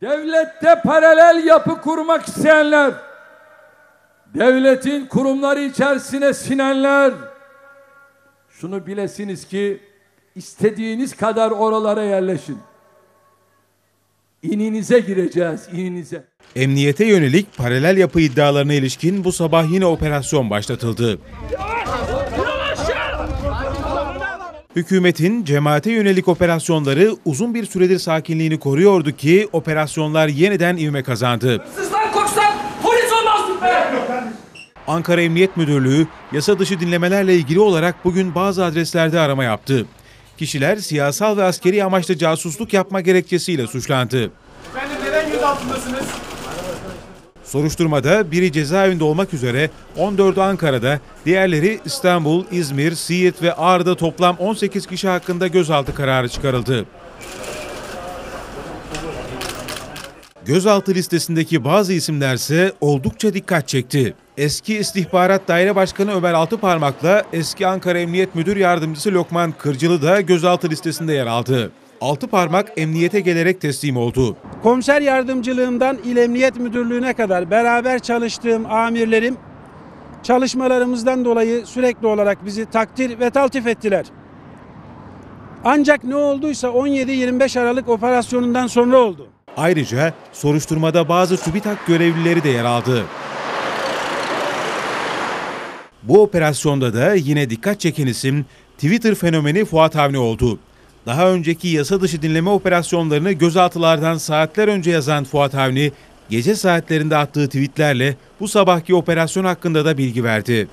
Devlette paralel yapı kurmak isteyenler, devletin kurumları içerisine sinenler, şunu bilesiniz ki istediğiniz kadar oralara yerleşin. İninize gireceğiz, ininize. Emniyete yönelik paralel yapı iddialarına ilişkin bu sabah yine operasyon başlatıldı. Hükümetin cemaate yönelik operasyonları uzun bir süredir sakinliğini koruyordu ki operasyonlar yeniden ivme kazandı. Sizden korksan polis olmazdık be! Ankara Emniyet Müdürlüğü yasa dışı dinlemelerle ilgili olarak bugün bazı adreslerde arama yaptı. Kişiler siyasal ve askeri amaçlı casusluk yapma gerekçesiyle suçlandı. Efendim neden gözaltındasınız? Soruşturmada biri cezaevinde olmak üzere 14'ü Ankara'da, diğerleri İstanbul, İzmir, Siirt ve Ağrı'da toplam 18 kişi hakkında gözaltı kararı çıkarıldı. Gözaltı listesindeki bazı isimler ise oldukça dikkat çekti. Eski İstihbarat Daire Başkanı Ömer Altıparmak'la eski Ankara Emniyet Müdür Yardımcısı Lokman Kırcılı da gözaltı listesinde yer aldı. Altıparmak emniyete gelerek teslim oldu. Komiser yardımcılığımdan İl Emniyet Müdürlüğü'ne kadar beraber çalıştığım amirlerim çalışmalarımızdan dolayı sürekli olarak bizi takdir ve taltif ettiler. Ancak ne olduysa 17-25 Aralık operasyonundan sonra oldu. Ayrıca soruşturmada bazı TÜBİTAK görevlileri de yer aldı. Bu operasyonda da yine dikkat çeken isim Twitter fenomeni Fuat Avni oldu. Daha önceki yasa dışı dinleme operasyonlarını gözaltılardan saatler önce yazan Fuat Avni, gece saatlerinde attığı tweetlerle bu sabahki operasyon hakkında da bilgi verdi.